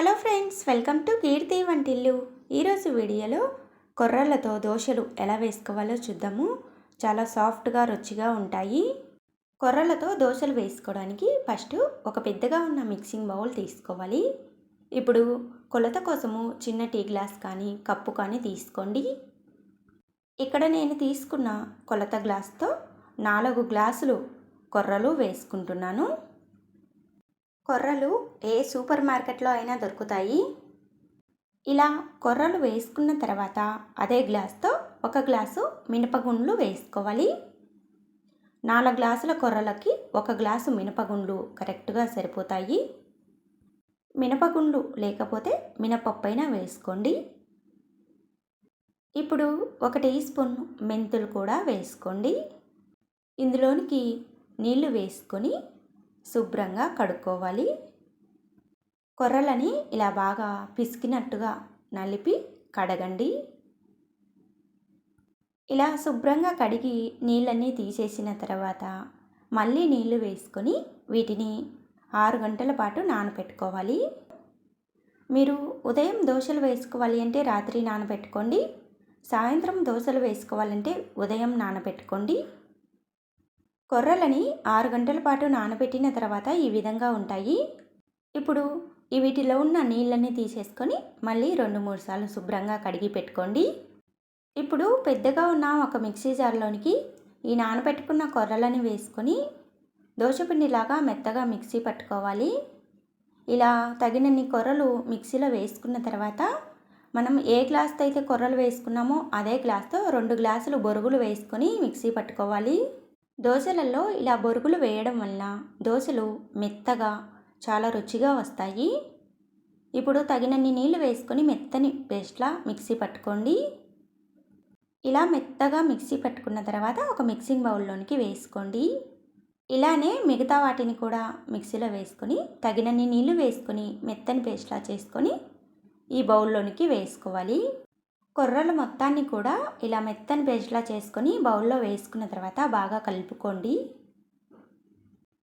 Hello friends welcome to Keerthi వంటిల్లు. ఈరోజు వీడియోలో కొర్రలతో దోశలు ఎలా వేసుకోవాలో చూద్దాము. చాలా సాఫ్ట్గా రుచిగా ఉంటాయి. కొర్రలతో దోశలు వేసుకోవడానికి ఫస్ట్ ఒక పెద్దగా ఉన్న మిక్సింగ్ బౌల్ తీసుకోవాలి. ఇప్పుడు కొలత కోసము చిన్న టీ గ్లాస్ కానీ కప్పు కానీ తీసుకోండి. ఇక్కడ నేను తీసుకున్న కొలత గ్లాస్తో నాలుగు గ్లాసులు కొర్రలు వేసుకుంటున్నాను. కొర్రలు ఏ సూపర్ మార్కెట్లో అయినా దొరుకుతాయి. ఇలా కొర్రలు వేసుకున్న తర్వాత అదే గ్లాస్తో ఒక గ్లాసు మినపగుండ్లు వేసుకోవాలి. నాలుగు గ్లాసుల కొర్రలకి ఒక గ్లాసు మినపగుండ్లు కరెక్ట్గా సరిపోతాయి. మినపగుండ్లు లేకపోతే మినపప్పు అయినా వేసుకోండి. ఇప్పుడు ఒక టీ స్పూన్ మెంతులు కూడా వేసుకోండి. ఇందులోనికి నీళ్ళు వేసుకొని శుభ్రంగా కడుక్కోవాలి. కొర్రలని ఇలా బాగా పిసికినట్టుగా నలిపి కడగండి. ఇలా శుభ్రంగా కడిగి నీళ్ళన్నీ తీసేసిన తర్వాత మళ్ళీ నీళ్ళు వేసుకొని వీటిని ఆరు గంటల పాటు నానబెట్టుకోవాలి మీరు ఉదయం దోశలు వేసుకోవాలి అంటే రాత్రి నానబెట్టుకోండి. సాయంత్రం దోశలు వేసుకోవాలంటే ఉదయం నానబెట్టుకోండి. కొర్రలని ఆరు గంటల పాటు నానబెట్టిన తర్వాత ఈ విధంగా ఉంటాయి. ఇప్పుడు వీటిలో ఉన్న నీళ్ళన్నీ తీసేసుకొని మళ్ళీ రెండు మూడు సార్లు శుభ్రంగా కడిగి పెట్టుకోండి. ఇప్పుడు పెద్దగా ఉన్న ఒక మిక్సీ జార్లోనికి ఈ నానబెట్టుకున్న కొర్రలని వేసుకొని దోశపిండిలాగా మెత్తగా మిక్సీ పట్టుకోవాలి. ఇలా తగినన్ని కొర్రలు మిక్సీలో వేసుకున్న తర్వాత మనం ఏ గ్లాస్తో అయితే కొర్రలు వేసుకున్నామో అదే గ్లాస్తో రెండు గ్లాసులు బొరుగులు వేసుకొని మిక్సీ పట్టుకోవాలి. దోశలలో ఇలా బొరుగులు వేయడం వల్ల దోశలు మెత్తగా చాలా రుచిగా వస్తాయి. ఇప్పుడు తగినన్ని నీళ్ళు వేసుకొని మెత్తని పేస్ట్లా మిక్సీ పట్టుకోండి. ఇలా మెత్తగా మిక్సీ పట్టుకున్న తర్వాత ఒక మిక్సింగ్ బౌల్లోనికి వేసుకోండి. ఇలానే మిగతా వాటిని కూడా మిక్సీలో వేసుకొని తగినన్ని నీళ్ళు వేసుకొని మెత్తని పేస్ట్లా చేసుకొని ఈ బౌల్లోనికి వేసుకోవాలి. కొర్రల మొత్తాన్ని కూడా ఇలా మెత్తని పేస్ట్లా చేసుకొని బౌల్లో వేసుకున్న తర్వాత బాగా కలుపుకోండి.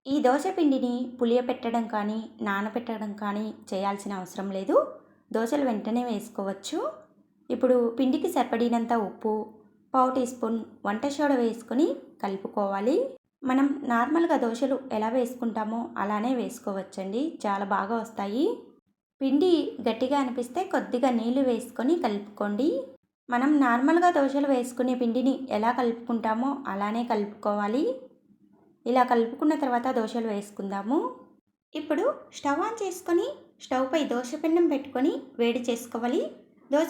ఈ దోశ పిండిని పులియపెట్టడం కానీ నానబెట్టడం కానీ చేయాల్సిన అవసరం లేదు. దోశలు వెంటనే వేసుకోవచ్చు. ఇప్పుడు పిండికి సరిపడినంత ఉప్పు పావు టీ స్పూన్ వంట సోడ వేసుకొని కలుపుకోవాలి. మనం నార్మల్గా దోశలు ఎలా వేసుకుంటామో అలానే వేసుకోవచ్చండి. చాలా బాగా వస్తాయి. పిండి గట్టిగా అనిపిస్తే కొద్దిగా నీళ్ళు వేసుకొని కలుపుకోండి. మనం నార్మల్గా దోశలు వేసుకునే పిండిని ఎలా కలుపుకుంటామో అలానే కలుపుకోవాలి. ఇలా కలుపుకున్న తర్వాత దోశలు వేసుకుందాము. ఇప్పుడు స్టవ్ ఆన్ చేసుకొని స్టవ్పై దోశ పెట్టుకొని వేడి చేసుకోవాలి. దోశ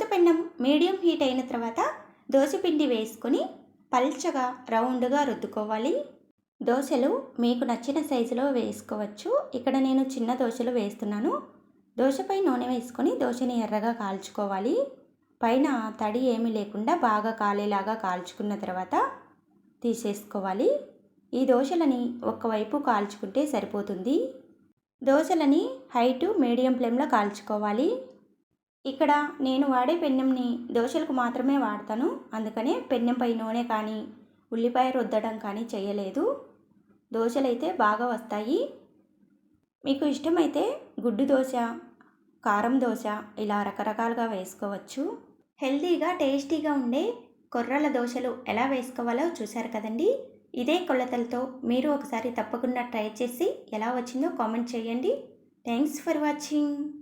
మీడియం హీట్ అయిన తర్వాత దోశ పిండి వేసుకొని పల్చగా రౌండ్గా రుద్దుకోవాలి. దోశలు మీకు నచ్చిన సైజులో వేసుకోవచ్చు. ఇక్కడ నేను చిన్న దోశలు వేస్తున్నాను. దోశపై నూనె వేసుకొని దోశని ఎర్రగా కాల్చుకోవాలి. పైన తడి ఏమీ లేకుండా బాగా కాలేలాగా కాల్చుకున్న తర్వాత తీసేసుకోవాలి. ఈ దోశలని ఒకవైపు కాల్చుకుంటే సరిపోతుంది. దోశలని హై టు మీడియం ఫ్లేమ్లో కాల్చుకోవాలి. ఇక్కడ నేను వాడే పెన్నెంని దోశలకు మాత్రమే వాడతాను. అందుకనే పెన్నెంపై నూనె కానీ ఉల్లిపాయ రుద్దడం కానీ చేయలేదు. దోశలు అయితే బాగా వస్తాయి. మీకు ఇష్టమైతే గుడ్డు దోశ కారం దోశ ఇలా రకరకాలుగా వేసుకోవచ్చు. హెల్తీగా టేస్టీగా ఉండే కొర్రల దోశలు ఎలా వేసుకోవాలో చూశారు కదండి? ఇదే కొలతలతో మీరు ఒకసారి తప్పకుండా ట్రై చేసి ఎలా వచ్చిందో కామెంట్ చేయండి. Thanks for watching.